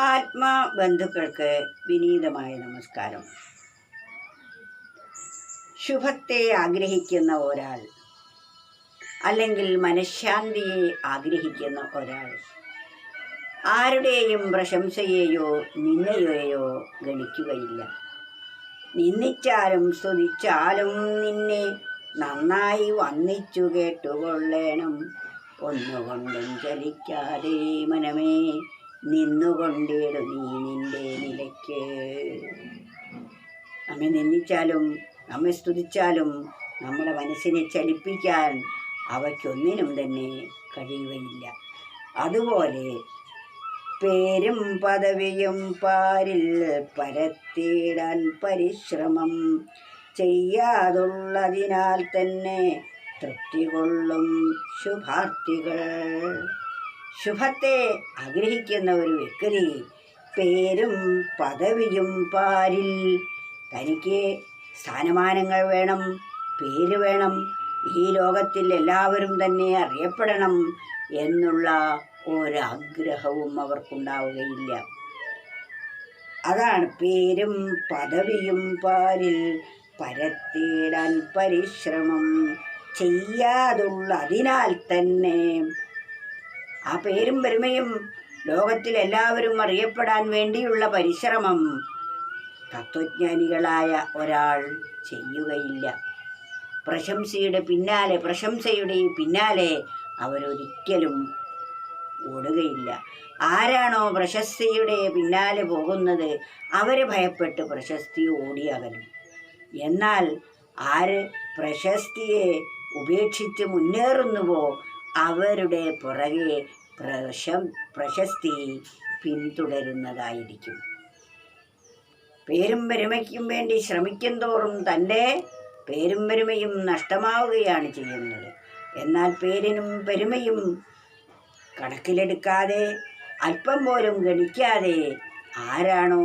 ആത്മാബന്ധുക്കൾക്ക് വിനീതമായ നമസ്കാരം. ശുഭത്തെ ആഗ്രഹിക്കുന്ന ഒരാൾ അല്ലെങ്കിൽ മനഃശാന്തിയെ ആഗ്രഹിക്കുന്ന ഒരാൾ ആരുടെയും പ്രശംസയെയോ നിന്നയെയോ ഗണിക്കുകയില്ല. നിന്ദിച്ചാലും സ്തുതിച്ചാലും നിന്നെ നന്നായി വന്നിച്ചു കേട്ടുകൊള്ളേണം. ഒന്നുകൊണ്ടും ചലിക്കാതെ മനമേ നിന്നുകൊണ്ടിടു നീ നിന്റെ നിലയ്ക്ക്. നമ്മെ നിന്ദിച്ചാലും നമ്മെ സ്തുതിച്ചാലും നമ്മുടെ മനസ്സിനെ ചലിപ്പിക്കാൻ അവയ്ക്കൊന്നിനും തന്നെ കഴിയുകയില്ല. അതുപോലെ പേരും പദവിയും പാരിൽ പരത്തിയിടാൻ പരിശ്രമം ചെയ്യാതുള്ളതിനാൽ തന്നെ തൃപ്തി കൊള്ളും ശുഭാർത്ഥികൾ. ശുഭത്തെ ആഗ്രഹിക്കുന്ന ഒരു വ്യക്തി പേരും പദവിയും പാരിൽ. തനിക്ക് സ്ഥാനമാനങ്ങൾ വേണം പേര് വേണം ഈ ലോകത്തിൽ എല്ലാവരും തന്നെ അറിയപ്പെടണം എന്നുള്ള ഒരാഗ്രഹവും അവർക്കുണ്ടാവുകയില്ല. അതാണ് പേരും പദവിയും പാലിൽ പരത്തിയിടാൻ പരിശ്രമം ചെയ്യാതുള്ള അതിനാൽ തന്നെ ആ പേരും പെരുമയും ലോകത്തിൽ എല്ലാവരും അറിയപ്പെടാൻ വേണ്ടിയുള്ള പരിശ്രമം തത്വജ്ഞാനികളായ ഒരാൾ ചെയ്യുകയില്ല. പ്രശംസയുടെ പിന്നാലെ പ്രശംസയുടെ പിന്നാലെ അവരൊരിക്കലും ഓടുകയില്ല. ആരാണോ പ്രശസ്തിയുടെ പിന്നാലെ പോകുന്നത് അവരെ ഭയപ്പെട്ട് പ്രശസ്തി ഓടിയകലും എന്നാൽ ആര് പ്രശസ്തിയെ ഉപേക്ഷിച്ച് മുന്നേറുന്നുവോ അവരുടെ പുറകെ പ്രശം പ്രശസ്തി പിന്തുടരുന്നതായിരിക്കും. പേരും പെരുമയ്ക്കും വേണ്ടി ശ്രമിക്കും തോറും തന്റെ പേരും പെരുമയും നഷ്ടമാവുകയാണ് ചെയ്യുന്നത്. എന്നാൽ പേരിനും പെരുമയും കണക്കിലെടുക്കാതെ അല്പം പോലും ഗണിക്കാതെ ആരാണോ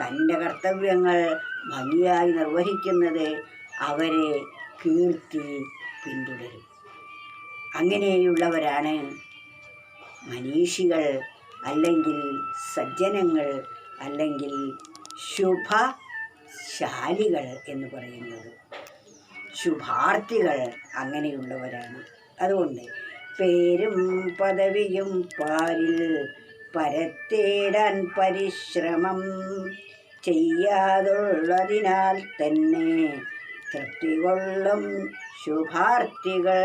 തന്റെ കർത്തവ്യങ്ങൾ ഭംഗിയായി നിർവഹിക്കുന്നത് അവരെ കീർത്തി പിന്തുടരും. അങ്ങനെയുള്ളവരാണ്. മനീഷികൾ അല്ലെങ്കിൽ സജ്ജനങ്ങൾ അല്ലെങ്കിൽ ശുഭശാലികൾ എന്ന് പറയുന്നത്. ശുഭാർത്ഥികൾ അങ്ങനെയുള്ളവരാണ്. അതുകൊണ്ട് പേരും പദവിയും പാരിൽ പരത്തേടാൻ പരിശ്രമം ചെയ്യാതുള്ളതിനാൽ തന്നെ തൃപ്തി കൊള്ളും ശുഭാർത്ഥികൾ.